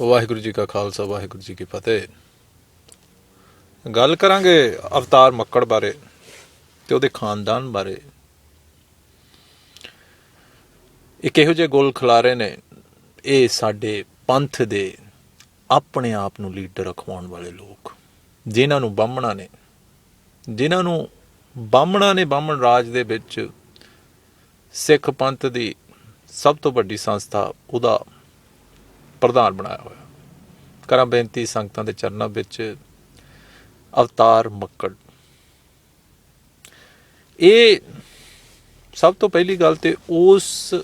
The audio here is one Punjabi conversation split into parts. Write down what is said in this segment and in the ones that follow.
ਵਾਹਿਗੁਰੂ ਜੀ ਕਾ ਖਾਲਸਾ, ਵਾਹਿਗੁਰੂ ਜੀ ਕੀ ਫਤਿਹ। ਗੱਲ ਕਰਾਂਗੇ ਅਵਤਾਰ ਮੱਕੜ ਬਾਰੇ ਤੇ ਉਹਦੇ ਖਾਨਦਾਨ ਬਾਰੇ। ਇੱਕ ਇਹੋ ਜਿਹੇ ਗੁਲ ਖਿਲਾਰੇ ਨੇ, ਇਹ ਸਾਡੇ ਪੰਥ ਦੇ ਆਪਣੇ ਆਪ ਨੂੰ ਲੀਡਰ ਅਖਵਾਉਣ ਵਾਲੇ ਲੋਕ, ਜਿਨ੍ਹਾਂ ਨੂੰ ਬਾਹਮਣਾ ਨੇ। ਜਿਨ੍ਹਾਂ ਨੂੰ ਬਾਹਮਣਾ ਨੇ, ਬਾਹਮਣ ਰਾਜ ਦੇ ਵਿੱਚ ਸਿੱਖ ਪੰਥ ਦੀ ਸਭ ਤੋਂ ਵੱਡੀ ਸੰਸਥਾ ਉਹਦਾ ਪ੍ਰਧਾਨ ਬਣਾਇਆ ਹੋਇਆ। ਕਰਾਂ ਬੇਨਤੀ ਸੰਗਤਾਂ ਦੇ ਚਰਨਾਂ ਵਿੱਚ ਅਵਤਾਰ ਮੱਕੜ। ਇਹ ਸਭ ਤੋਂ ਪਹਿਲੀ ਗੱਲ ਤੇ ਉਸ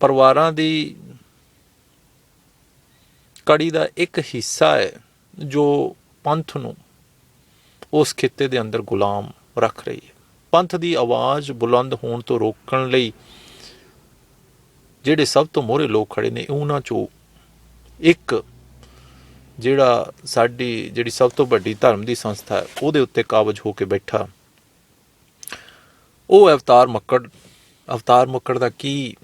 ਪਰਿਵਾਰਾਂ ਦੀ ਕੜੀ ਦਾ ਇੱਕ ਹਿੱਸਾ ਹੈ, ਜੋ ਪੰਥ ਨੂੰ ਉਸ ਖਿੱਤੇ ਦੇ ਅੰਦਰ ਗੁਲਾਮ ਰੱਖ ਰਹੀ ਹੈ। ਪੰਥ ਦੀ ਆਵਾਜ਼ ਬੁਲੰਦ ਹੋਣ ਤੋਂ ਰੋਕਣ ਲਈ ਜਿਹੜੇ ਸਭ ਤੋਂ ਮੋਹਰੇ ਲੋਕ ਖੜੇ ਨੇ ਉਹਨਾਂ ਚੋਂ ਇੱਕ ਜਿਹੜਾ ਸਾਡੀ, ਜਿਹੜੀ ਸਭ ਤੋਂ ਵੱਡੀ ਧਰਮ ਦੀ ਸੰਸਥਾ ਹੈ, ਉਹਦੇ ਉੱਤੇ ਕਾਬਜ ਹੋ ਕੇ ਬੈਠਾ। ਉਹ ਅਵਤਾਰ ਮੱਕੜ ਅਵਤਾਰ ਮੱਕੜ ਦਾ ਕੀ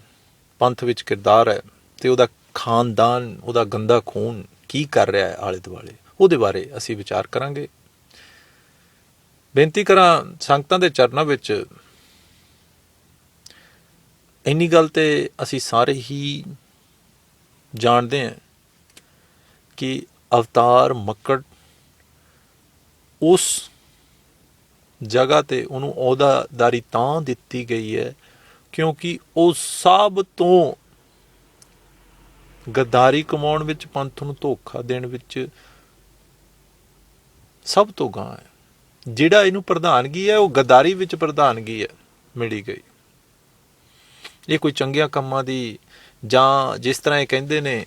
ਪੰਥ ਵਿੱਚ ਕਿਰਦਾਰ ਹੈ ਤੇ ਉਹਦਾ ਖਾਨਦਾਨ, ਉਹਦਾ ਗੰਦਾ ਖੂਨ ਕੀ ਕਰ ਰਿਹਾ ਹੈ ਆਲੇ ਦੁਆਲੇ? ਉਹਦੇ ਬਾਰੇ ਅਸੀਂ ਵਿਚਾਰ ਕਰਾਂਗੇ। ਬੇਨਤੀ ਕਰਾਂ ਸੰਗਤਾਂ ਦੇ ਚਰਨਾਂ ਵਿੱਚ ਇੰਨੀ ਗੱਲ ਤੇ ਅਸੀਂ ਸਾਰੇ ਹੀ ਜਾਣਦੇ ਹਾਂ ਕਿ ਅਵਤਾਰ ਮੱਕੜ ਉਸ ਜਗ੍ਹਾ ਤੇ ਉਹਨੂੰ ਅਹੁਦਾਦਾਰੀ ਤਾਂ ਦਿੱਤੀ ਗਈ ਹੈ ਕਿਉਂਕਿ ਉਹ ਸਭ ਤੋਂ ਗੱਦਾਰੀ ਕਮਾਉਣ ਵਿੱਚ, ਪੰਥ ਨੂੰ ਧੋਖਾ ਦੇਣ ਵਿੱਚ ਸਭ ਤੋਂ ਗਾਂ ਹੈ। ਜਿਹੜਾ ਇਹਨੂੰ ਪ੍ਰਧਾਨਗੀ ਹੈ, ਉਹ ਗੱਦਾਰੀ ਵਿੱਚ ਪ੍ਰਧਾਨਗੀ ਹੈ, ਮਿਲੀ ਗਈ। ਇਹ ਕੋਈ ਚੰਗੀਆਂ ਕੰਮਾਂ ਦੀ ਜਾਂ ਜਿਸ ਤਰ੍ਹਾਂ ਇਹ ਕਹਿੰਦੇ ਨੇ,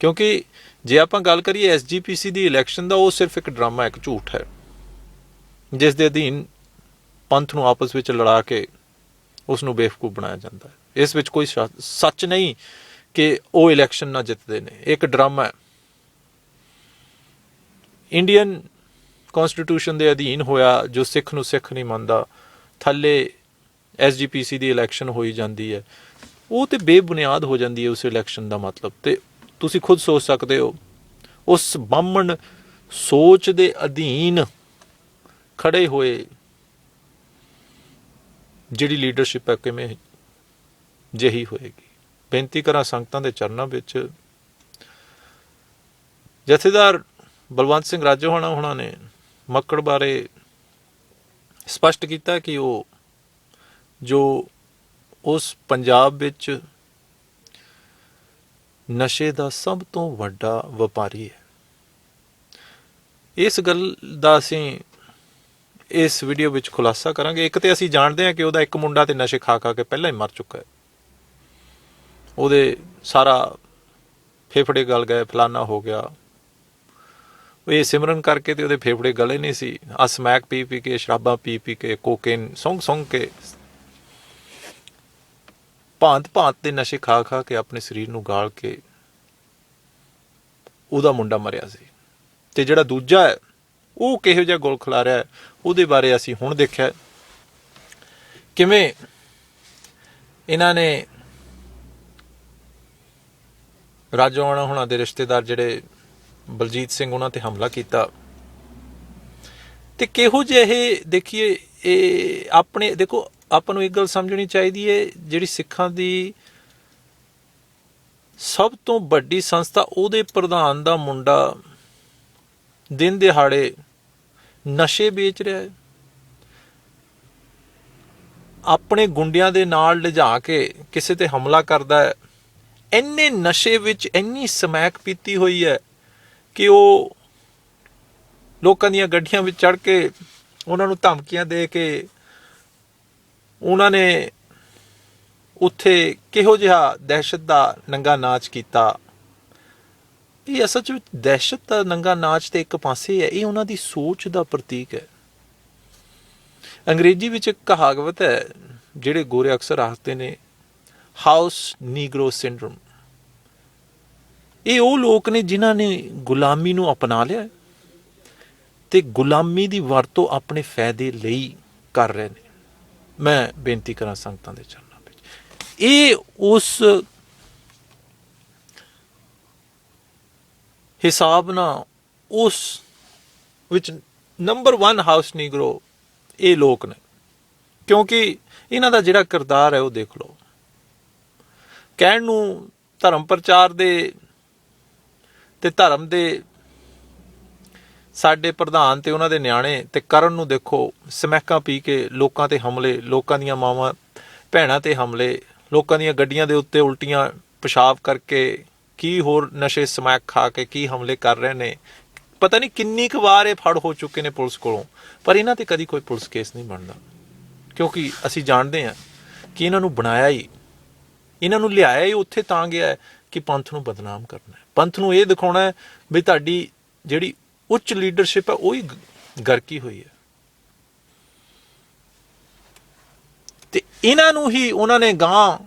ਕਿਉਂਕਿ ਜੇ ਆਪਾਂ ਗੱਲ ਕਰੀਏ ਐਸਜੀਪੀਸੀ ਦੀ ਇਲੈਕਸ਼ਨ ਦਾ, ਉਹ ਸਿਰਫ ਇੱਕ ਡਰਾਮਾ, ਇੱਕ ਝੂਠ ਹੈ। ਜਿਸ ਦੇ ਅਧੀਨ ਪੰਥ ਨੂੰ ਆਪਸ ਵਿੱਚ ਲੜਾ ਕੇ ਉਸ ਨੂੰ ਬੇਵਕੂਫ ਬਣਾਇਆ ਜਾਂਦਾ ਹੈ। ਇਸ ਵਿੱਚ ਕੋਈ ਸ਼ਾ- ਸੱਚ ਨਹੀਂ ਕਿ ਉਹ ਇਲੈਕਸ਼ਨ ਨਾ ਜਿੱਤਦੇ ਨੇ। ਇਹ ਇੱਕ ਡਰਾਮਾ ਹੈ। ਇੰਡੀਅਨ ਕਨਸਟੀਟਿਊਸ਼ਨ ਦੇ ਅਧੀਨ ਹੋਇਆ ਜੋ ਸਿੱਖ ਨੂੰ ਸਿੱਖ ਨਹੀਂ ਮੰਨਦਾ, ਥੱਲੇ ਐਸਜੀਪੀਸੀ ਦੀ ਇਲੈਕਸ਼ਨ ਹੋਈ ਜਾਂਦੀ ਹੈ। ਉਹ ਤੇ ਬੇਬੁਨਿਆਦ ਹੋ ਜਾਂਦੀ ਹੈ ਉਸ ਇਲੈਕਸ਼ਨ ਦਾ ਮਤਲਬ ਤੇ ਤੁਸੀਂ ਖੁਦ ਸੋਚ ਸਕਦੇ ਹੋ। ਉਸ ਬਾਹਮਣ ਸੋਚ ਦੇ ਅਧੀਨ ਖੜੇ ਹੋਏ ਜਿਹੜੀ ਲੀਡਰਸ਼ਿਪ ਹੈ ਕਿਵੇਂ ਜਹੀ ਹੋਏਗੀ? ਬੇਨਤੀ ਕਰਾਂ ਸੰਗਤਾਂ ਦੇ ਚਰਨਾਂ ਵਿੱਚ। ਜਥੇਦਾਰ ਬਲਵੰਤ ਸਿੰਘ ਰਾਜੋਹਾਣਾ ਹੋਣਾ ਨੇ ਮੱਕੜ ਬਾਰੇ ਸਪਸ਼ਟ ਕੀਤਾ ਕਿ ਉਹ ਜੋ ਉਸ ਪੰਜਾਬ ਵਿੱਚ ਨਸ਼ੇ ਦਾ ਸਭ ਤੋਂ ਵੱਡਾ ਵਪਾਰੀ ਹੈ। ਇਸ ਗੱਲ ਦਾ ਅਸੀਂ ਇਸ ਵੀਡੀਓ ਵਿੱਚ ਖੁਲਾਸਾ ਕਰਾਂਗੇ। ਇੱਕ ਤੇ ਅਸੀਂ ਜਾਣਦੇ ਹਾਂ ਕਿ ਉਹਦਾ ਇੱਕ ਮੁੰਡਾ ਤੇ ਨਸ਼ੇ ਖਾ ਖਾ ਕੇ ਪਹਿਲਾਂ ਹੀ ਮਰ ਚੁੱਕਾ ਹੈ। ਉਹਦੇ ਸਾਰਾ ਫੇਫੜੇ ਗਲ ਗਏ, ਫਲਾਨਾ ਹੋ ਗਿਆ। ਉਹ ਇਹ ਸਿਮਰਨ ਕਰਕੇ ਤੇ ਉਹਦੇ ਫੇਫੜੇ ਗਲੇ ਨਹੀਂ ਸੀ। ਆ ਸਮੈਕ ਪੀ ਪੀ ਕੇ, ਸ਼ਰਾਬਾਂ ਪੀ ਪੀ ਕੇ, ਕੋਕੇਨ, ਸੌਂਗ ਸੌਂਗ ਕੇ ਭਾਂਤ ਭਾਂਤ ਦੇ ਨਸ਼ੇ ਖਾ ਖਾ ਕੇ ਆਪਣੇ ਸਰੀਰ ਨੂੰ ਗਾਲ ਕੇ ਉਹਦਾ ਮੁੰਡਾ ਮਰਿਆ ਸੀ। ਤੇ ਜਿਹੜਾ ਦੂਜਾ ਹੈ, ਉਹ ਕਿਹੋ ਜਿਹਾ ਗੁਲ ਖਿਲਾਰਿਆ ਹੈ, ਉਹਦੇ ਬਾਰੇ ਅਸੀਂ ਹੁਣ ਦੇਖਿਆ। ਕਿਵੇਂ ਇਹਨਾਂ ਨੇ ਰਾਜੋਆਣਾ ਹੁਣਾਂ ਦੇ ਰਿਸ਼ਤੇਦਾਰ ਜਿਹੜੇ ਬਲਜੀਤ ਸਿੰਘ ਉਹਨਾਂ ਤੇ ਹਮਲਾ ਕੀਤਾ। ਤੇ ਕਿਹੋ ਜਿਹੇ ਦੇਖੀਏ, ਇਹ ਆਪਣੇ ਦੇਖੋ ਆਪਾਂ ਨੂੰ ਇੱਕ ਗੱਲ ਸਮਝਣੀ ਚਾਹੀਦੀ ਹੈ, ਜਿਹੜੀ ਸਿੱਖਾਂ ਦੀ ਸਭ ਤੋਂ ਵੱਡੀ ਸੰਸਥਾ ਉਹਦੇ ਪ੍ਰਧਾਨ ਦਾ ਮੁੰਡਾ ਦਿਨ ਦਿਹਾੜੇ ਨਸ਼ੇ ਵੇਚ ਰਿਹਾ ਹੈ। ਆਪਣੇ ਗੁੰਡਿਆਂ ਦੇ ਨਾਲ ਲਿਜਾ ਕੇ ਕਿਸੇ ਤੇ ਹਮਲਾ ਕਰਦਾ ਹੈ। ਇੰਨੇ ਨਸ਼ੇ ਵਿੱਚ ਇੰਨੀ ਸਮੈਕ ਪੀਤੀ ਹੋਈ ਹੈ ਕਿ ਉਹ ਲੋਕਾਂ ਦੀਆਂ ਗੱਡੀਆਂ ਵਿੱਚ ਚੜ ਕੇ ਉਹਨਾਂ ਨੂੰ ਧਮਕੀਆਂ ਦੇ ਕੇ ਉਹਨਾਂ ਨੇ ਉੱਥੇ ਕਿਹੋ ਜਿਹਾ ਦਹਿਸ਼ਤ ਦਾ ਨੰਗਾ ਨਾਚ ਕੀਤਾ। ਇਹ ਅਸਲ ਵਿੱਚ ਦਹਿਸ਼ਤ ਦਾ ਨੰਗਾ ਨਾਚ ਤੇ ਇੱਕ ਪਾਸੇ ਹੈ, ਇਹ ਉਹਨਾਂ ਦੀ ਸੋਚ ਦਾ ਪ੍ਰਤੀਕ ਹੈ। ਅੰਗਰੇਜ਼ੀ ਵਿੱਚ ਇੱਕ ਕਹਾਵਤ ਹੈ, ਜਿਹੜੇ ਗੋਰੇ ਅਕਸਰ ਆਖਦੇ ਨੇ ਹਾਊਸ ਨੀਗਰੋ ਸਿੰਡਰਮ ਇਹ ਉਹ ਲੋਕ ਨੇ ਜਿਨ੍ਹਾਂ ਨੇ ਗੁਲਾਮੀ ਨੂੰ ਅਪਣਾ ਲਿਆ ਹੈ ਤੇ ਗੁਲਾਮੀ ਦੀ ਵਰਤੋਂ ਆਪਣੇ ਫਾਇਦੇ ਲਈ ਕਰ ਰਹੇ ਨੇ। ਮੈਂ ਬੇਨਤੀ ਕਰਾਂ ਸੰਗਤਾਂ ਦੇ ਚਰਨਾਂ ਵਿੱਚ। ਇਹ ਉਸ ਹਿਸਾਬ ਨਾਲ ਉਸ ਵਿੱਚ ਨੰਬਰ 1 ਹਾਊਸ ਨੀਗਰੋ ਇਹ ਲੋਕ ਨੇ। ਕਿਉਂਕਿ ਇਹਨਾਂ ਦਾ ਜਿਹੜਾ ਕਿਰਦਾਰ ਹੈ ਉਹ ਦੇਖ ਲਓ। ਕਹਿਣ ਨੂੰ ਧਰਮ ਪ੍ਰਚਾਰ ਦੇ ਤੇ ਧਰਮ ਦੇ ਸਾਡੇ ਪ੍ਰਧਾਨ ਤੇ ਉਹਨਾਂ ਦੇ ਨਿਆਣੇ ਤੇ ਕਰਨ ਨੂੰ ਦੇਖੋ ਸਮੈਕਾਂ ਪੀ ਕੇ ਲੋਕਾਂ ਤੇ ਹਮਲੇ, ਲੋਕਾਂ ਦੀਆਂ ਮਾਵਾਂ, ਭੈਣਾਂ ਤੇ ਹਮਲੇ, ਲੋਕਾਂ ਦੀਆਂ ਗੱਡੀਆਂ ਦੇ ਉੱਤੇ ਉਲਟੀਆਂ ਪਿਸ਼ਾਬ ਕਰਕੇ ਕੀ ਹੋਰ ਨਸ਼ੇ ਸਮੈਕ ਖਾ ਕੇ ਕੀ ਹਮਲੇ ਕਰ ਰਹੇ ਨੇ? ਪਤਾ ਨਹੀਂ ਕਿੰਨੀ ਕੁ ਵਾਰ ਇਹ ਫੜ ਹੋ ਚੁੱਕੇ ਨੇ ਪੁਲਿਸ ਕੋਲੋਂ, ਪਰ ਇਹਨਾਂ ਤੇ ਕਦੀ ਕੋਈ ਪੁਲਿਸ ਕੇਸ ਨਹੀਂ ਬਣਦਾ। ਕਿਉਂਕਿ ਅਸੀਂ ਜਾਣਦੇ ਹਾਂ ਕਿ ਇਹਨਾਂ ਨੂੰ ਬਣਾਇਆ ਹੀ, ਇਹਨਾਂ ਨੂੰ ਲਿਆਇਆ ਹੀ ਉੱਥੇ ਤਾਂ ਗਿਆ ਕਿ ਪੰਥ ਨੂੰ ਬਦਨਾਮ ਕਰਨਾ ਹੈ। ਪੰਥ ਨੂੰ ਇਹ ਦਿਖਾਉਣਾ ਹੈ ਵੀ ਤੁਹਾਡੀ ਜਿਹੜੀ ਉੱਚ ਲੀਡਰਸ਼ਿਪ ਹੈ, ਉਹ ਹੀ ਗਰਕੀ ਹੋਈ ਹੈ। ਤੇ ਇਹਨਾਂ ਨੂੰ ਹੀ ਉਹਨਾਂ ਨੇ ਗਾਂ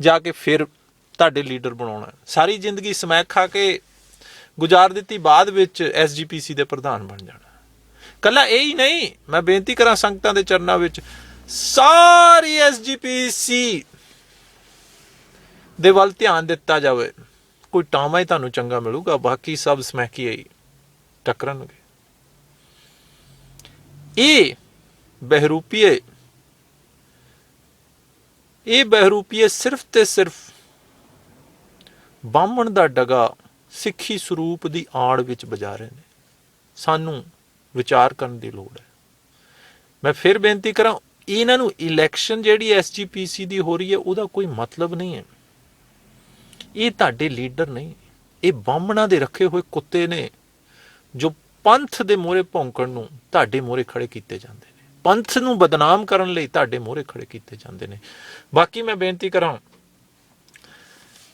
ਜਾ ਕੇ ਫਿਰ ਤੁਹਾਡੇ ਲੀਡਰ ਬਣਾਉਣਾ ਸਾਰੀ ਜ਼ਿੰਦਗੀ ਸਮੈਕ ਖਾ ਕੇ ਗੁਜ਼ਾਰ ਦਿੱਤੀ, ਬਾਅਦ ਵਿੱਚ ਐਸਜੀਪੀਸੀ ਦੇ ਪ੍ਰਧਾਨ ਬਣ ਜਾਣਾ ਕੱਲਾ ਇਹ ਹੀ ਨਹੀਂ, ਮੈਂ ਬੇਨਤੀ ਕਰਾਂ ਸੰਗਤਾਂ ਦੇ ਚਰਨਾਂ ਵਿੱਚ, ਸਾਰੀ ਐਸਜੀਪੀਸੀ ਦੇ ਵੱਲ ਧਿਆਨ ਦਿੱਤਾ ਜਾਵੇ। ਕੋਈ ਟਾਮਾ ਹੀ ਤੁਹਾਨੂੰ ਚੰਗਾ ਮਿਲੂਗਾ, ਬਾਕੀ ਸਭ ਸਮੈਕੀ ਹੀ ਟੱਕਰਨਗੇ। ਇਹ ਬਹਿਰੂਪੀਏ ਇਹ ਬਹਿਰੂਪੀਏ ਸਿਰਫ ਤੇ ਸਿਰਫ ਬਾਹਮਣ ਦਾ ਡਗਾ ਸਿੱਖੀ ਸਰੂਪ ਦੀ ਆੜ ਵਿੱਚ ਵਜਾ ਰਹੇ ਨੇ। ਸਾਨੂੰ ਵਿਚਾਰ ਕਰਨ ਦੀ ਲੋੜ ਹੈ। ਮੈਂ ਫਿਰ ਬੇਨਤੀ ਕਰਾਂ, ਇਹਨਾਂ ਨੂੰ ਇਲੈਕਸ਼ਨ ਜਿਹੜੀ ਐਸਜੀਪੀਸੀ ਦੀ ਹੋ ਰਹੀ ਹੈ, ਉਹਦਾ ਕੋਈ ਮਤਲਬ ਨਹੀਂ ਹੈ। ਇਹ ਤੁਹਾਡੇ ਲੀਡਰ ਨਹੀਂ, ਇਹ ਬਾਹਮਣਾਂ ਦੇ ਰੱਖੇ ਹੋਏ ਕੁੱਤੇ ਨੇ। ਜੋ ਪੰਥ ਦੇ ਮੋਹਰੇ ਭੌਂਕਣ ਨੂੰ ਤੁਹਾਡੇ ਮੋਹਰੇ ਖੜੇ ਕੀਤੇ ਜਾਂਦੇ ਨੇ। ਪੰਥ ਨੂੰ ਬਦਨਾਮ ਕਰਨ ਲਈ ਤੁਹਾਡੇ ਮੋਹਰੇ ਖੜੇ ਕੀਤੇ ਜਾਂਦੇ ਨੇ। ਬਾਕੀ ਮੈਂ ਬੇਨਤੀ ਕਰਾਂ,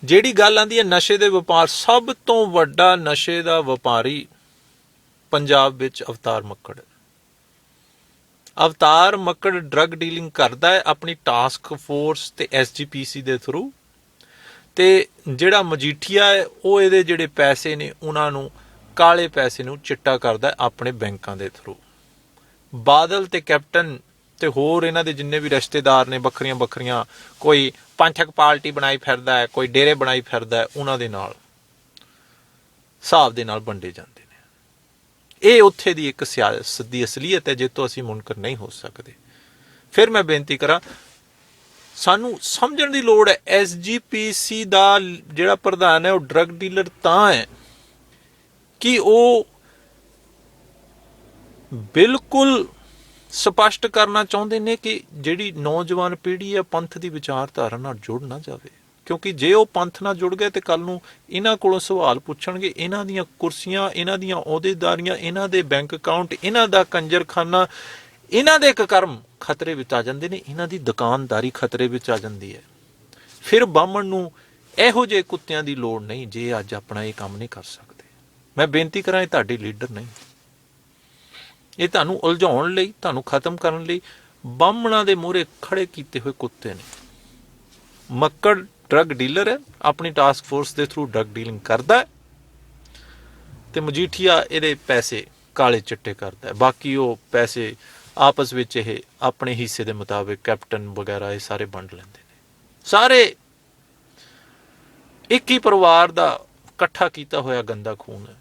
ਜਿਹੜੀ ਗੱਲ ਆਂਦੀ ਹੈ ਨਸ਼ੇ ਦੇ ਵਪਾਰ, ਸਭ ਤੋਂ ਵੱਡਾ ਨਸ਼ੇ ਦਾ ਵਪਾਰੀ ਪੰਜਾਬ ਵਿੱਚ ਅਵਤਾਰ ਮੱਕੜ ਅਵਤਾਰ ਮੱਕੜ ਡਰੱਗ ਡੀਲਿੰਗ ਕਰਦਾ ਹੈ ਆਪਣੀ ਟਾਸਕ ਫੋਰਸ ਤੇ ਐਸਜੀਪੀਸੀ ਦੇ ਥਰੂ ਤੇ ਜਿਹੜਾ ਮਜੀਠੀਆ ਹੈ, ਉਹ ਇਹਦੇ ਜਿਹੜੇ ਪੈਸੇ ਨੇ, ਉਹਨਾਂ ਨੂੰ ਕਾਲੇ ਪੈਸੇ ਨੂੰ ਚਿੱਟਾ ਕਰਦਾ ਆਪਣੇ ਬੈਂਕਾਂ ਦੇ ਥਰੂ ਬਾਦਲ ਤੇ ਕੈਪਟਨ ਤੇ ਹੋਰ ਇਹਨਾਂ ਦੇ ਜਿੰਨੇ ਵੀ ਰਿਸ਼ਤੇਦਾਰ ਨੇ, ਵੱਖਰੀਆਂ ਵੱਖਰੀਆਂ, ਕੋਈ ਪੰਥਕ ਪਾਰਟੀ ਬਣਾਈ ਫਿਰਦਾ ਹੈ, ਕੋਈ ਡੇਰੇ ਬਣਾਈ ਫਿਰਦਾ ਹੈ, ਉਹਨਾਂ ਦੇ ਨਾਲ ਹਿਸਾਬ ਦੇ ਨਾਲ ਵੰਡੇ ਜਾਂਦੇ ਨੇ। ਇਹ ਉੱਥੇ ਦੀ ਇੱਕ ਸਿਆਸਤ ਦੀ ਅਸਲੀਅਤ ਹੈ ਜਿੱਤੋਂ ਅਸੀਂ ਮੁਨਕਰ ਨਹੀਂ ਹੋ ਸਕਦੇ। ਫਿਰ ਮੈਂ ਬੇਨਤੀ ਕਰਾਂ, ਸਾਨੂੰ ਸਮਝਣ ਦੀ ਲੋੜ ਹੈ ਐਸਜੀਪੀਸੀ ਦਾ ਜਿਹੜਾ ਪ੍ਰਧਾਨ ਹੈ, ਉਹ ਡਰੱਗ ਡੀਲਰ ਤਾਂ ਹੈ ਕਿ ਉਹ ਬਿਲਕੁਲ ਸਪਸ਼ਟ ਕਰਨਾ ਚਾਹੁੰਦੇ ਨੇ ਕਿ ਜਿਹੜੀ ਨੌਜਵਾਨ ਪੀੜ੍ਹੀ ਹੈ, ਪੰਥ ਦੀ ਵਿਚਾਰਧਾਰਾ ਨਾਲ ਜੁੜ ਨਾ ਜਾਵੇ। ਕਿਉਂਕਿ ਜੇ ਉਹ ਪੰਥ ਨਾਲ ਜੁੜ ਗਏ ਤੇ ਕੱਲ ਨੂੰ ਇਹਨਾਂ ਕੋਲੋਂ ਸਵਾਲ ਪੁੱਛਣਗੇ, ਇਹਨਾਂ ਦੀਆਂ ਕੁਰਸੀਆਂ, ਇਹਨਾਂ ਦੀਆਂ ਅਹੁਦੇਦਾਰੀਆਂ, ਇਹਨਾਂ ਦੇ ਬੈਂਕ ਅਕਾਊਂਟ, ਇਹਨਾਂ ਦਾ ਕੰਜਰਖਾਨਾ, ਇਹਨਾਂ ਦੇ ਇੱਕ ਕਰਮ ਖਤਰੇ ਵਿੱਚ ਆ ਜਾਂਦੇ ਨੇ, ਇਹਨਾਂ ਦੀ ਦੁਕਾਨਦਾਰੀ ਖਤਰੇ ਵਿੱਚ ਆ ਜਾਂਦੀ ਹੈ। ਫਿਰ ਬਾਹਮਣ ਨੂੰ ਇਹੋ ਜਿਹੇ ਕੁੱਤਿਆਂ ਦੀ ਲੋੜ ਨਹੀਂ, ਜੇ ਅੱਜ ਆਪਣਾ ਇਹ ਕੰਮ ਨਹੀਂ ਕਰ ਸਕਦਾ। ਮੈਂ ਬੇਨਤੀ ਕਰਾਂ ਇਹ ਤੁਹਾਡੇ ਲੀਡਰ ਨਹੀਂ। ਇਹ ਤੁਹਾਨੂੰ ਉਲਝਾਉਣ ਲਈ, ਤੁਹਾਨੂੰ ਖਤਮ ਕਰਨ ਲਈ ਬਾਹਮਣਾਂ ਦੇ ਮੂਹਰੇ ਖੜੇ ਕੀਤੇ ਹੋਏ ਕੁੱਤੇ ਨੇ। ਮੱਕੜ ਡਰੱਗ ਡੀਲਰ ਹੈ, ਆਪਣੀ ਟਾਸਕ ਫੋਰਸ ਦੇ ਥਰੂ ਡਰੱਗ ਡੀਲਿੰਗ ਕਰਦਾ ਹੈ ਤੇ ਮਜੀਠੀਆ ਇਹਦੇ ਪੈਸੇ ਕਾਲੇ ਚਿੱਟੇ ਕਰਦਾ ਹੈ। ਬਾਕੀ ਉਹ ਪੈਸੇ ਆਪਸ ਵਿੱਚ ਇਹ ਆਪਣੇ ਹਿੱਸੇ ਦੇ ਮੁਤਾਬਿਕ ਕੈਪਟਨ ਵਗੈਰਾ ਇਹ ਸਾਰੇ ਵੰਡ ਲੈਂਦੇ ਨੇ। ਸਾਰੇ ਇੱਕ ਹੀ ਪਰਿਵਾਰ ਦਾ ਇਕੱਠਾ ਕੀਤਾ ਹੋਇਆ ਗੰਦਾ ਖੂਨ ਹੈ।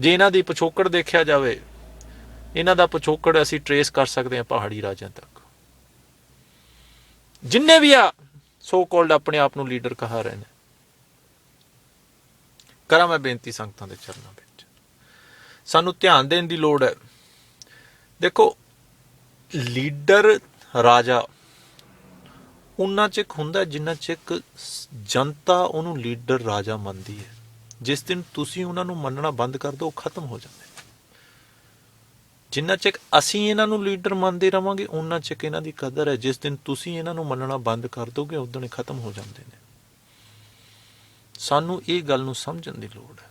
ਜੇ ਇਹਨਾਂ ਦੀ ਪਿਛੋਕੜ ਦੇਖਿਆ ਜਾਵੇ, ਇਹਨਾਂ ਦਾ ਪਿਛੋਕੜ ਅਸੀਂ ਟਰੇਸ ਕਰ ਸਕਦੇ ਹਾਂ ਪਹਾੜੀ ਰਾਜਿਆਂ ਤੱਕ। ਜਿੰਨੇ ਵੀ ਆ ਸੋ ਕਾਲਡ ਆਪਣੇ ਆਪ ਨੂੰ ਲੀਡਰ ਕਹਾ ਰਹੇ ਨੇ। ਕਰਾਂ ਮੈਂ ਬੇਨਤੀ ਸੰਗਤਾਂ ਦੇ ਚਰਨਾਂ ਵਿੱਚ। ਸਾਨੂੰ ਧਿਆਨ ਦੇਣ ਦੀ ਲੋੜ ਹੈ। ਦੇਖੋ ਲੀਡਰ ਰਾਜਾ, ਉਹਨਾਂ ਚ ਇੱਕ ਹੁੰਦਾ ਜਿੰਨਾ ਚ ਇੱਕ ਜਨਤਾ ਉਹਨੂੰ ਲੀਡਰ ਰਾਜਾ ਮੰਨਦੀ ਹੈ। ਜਿਸ ਦਿਨ ਤੁਸੀਂ ਉਹਨਾਂ ਨੂੰ ਮੰਨਣਾ ਬੰਦ ਕਰ ਦਿਓ ਖਤਮ ਹੋ ਜਾਂਦੇ ਜਿੰਨਾ ਚਿਕ ਅਸੀਂ ਇਹਨਾਂ ਨੂੰ ਲੀਡਰ ਮੰਨਦੇ ਰਵਾਂਗੇ ਉਹਨਾਂ ਚਿਕ ਇਹਨਾਂ ਦੀ ਕਦਰ ਹੈ। ਜਿਸ ਦਿਨ ਤੁਸੀਂ ਇਹਨਾਂ ਨੂੰ ਮੰਨਣਾ ਬੰਦ ਕਰ ਦੋਗੇ ਉਦੋਂ ਇਹ ਖਤਮ ਹੋ ਜਾਂਦੇ ਨੇ। ਸਾਨੂੰ ਇਹ ਗੱਲ ਨੂੰ ਸਮਝਣ ਦੀ ਲੋੜ ਹੈ।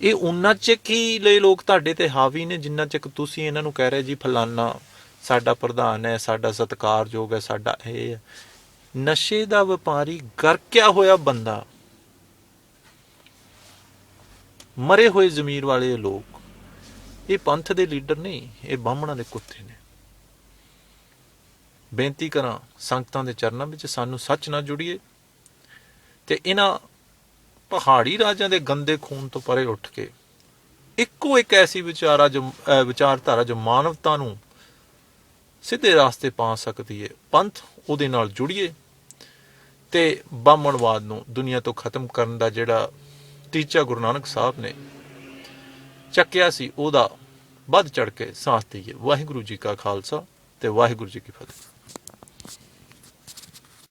ਇਹ ਉਹਨਾਂ ਚਿਕ ਹੀ ਲਈ ਲੋਕ ਤੁਹਾਡੇ ਤੇ ਹਾਵੀ ਨੇ, ਜਿੰਨਾ ਚਿਕ ਤੁਸੀਂ ਇਹਨਾਂ ਨੂੰ ਕਹਿ ਰਹੇ, ਜੀ, ਫਲਾਨਾ ਸਾਡਾ ਪ੍ਰਧਾਨ ਹੈ, ਸਾਡਾ ਸਤਿਕਾਰਯੋਗ ਹੈ, ਸਾਡਾ ਇਹ ਹੈ। ਨਸ਼ੇ ਦਾ ਵਪਾਰੀ ਗਰਕਿਆ ਹੋਇਆ ਬੰਦਾ ਮਰੇ ਹੋਏ ਜ਼ਮੀਰ ਵਾਲੇ ਲੋਕ, ਇਹ ਪੰਥ ਦੇ ਲੀਡਰ ਨਹੀਂ, ਇਹ ਬਾਹਮਣਾਂ ਦੇ ਕੁੱਤੇ ਨੇ। ਬੇਨਤੀ ਕਰਾਂ, ਸੰਗਤਾਂ ਦੇ ਚਰਨਾਂ ਵਿੱਚ ਸਾਨੂੰ ਸੱਚ ਨਾਲ ਜੁੜੀਏ ਤੇ ਇਹਨਾਂ ਪਹਾੜੀ ਰਾਜਾਂ ਦੇ ਗੰਦੇ ਖੂਨ ਤੋਂ ਪਰੇ ਉੱਠ ਕੇ ਇੱਕੋ ਇੱਕ ਐਸੀ ਵਿਚਾਰਾ ਜੋ ਵਿਚਾਰਧਾਰਾ ਜੋ ਮਾਨਵਤਾ ਨੂੰ ਸਿੱਧੇ ਰਾਸਤੇ ਪਾ ਸਕਦੀ ਹੈ ਪੰਥ ਉਹਦੇ ਨਾਲ ਜੁੜੀਏ ਤੇ ਬਾਹਮਣਵਾਦ ਨੂੰ ਦੁਨੀਆ ਤੋਂ ਖਤਮ ਕਰਨ ਦਾ ਜਿਹੜਾ ਟੀਚਾ ਗੁਰੂ ਨਾਨਕ ਸਾਹਿਬ ਨੇ ਚੱਕਿਆ ਸੀ ਉਹਦਾ ਵੱਧ ਚੜ ਕੇ ਸਾਥ ਦਈਏ। ਵਾਹਿਗੁਰੂ ਜੀ ਕਾ ਖਾਲਸਾ ਤੇ ਵਾਹਿਗੁਰੂ ਜੀ ਕੀ ਫਤਿਹ।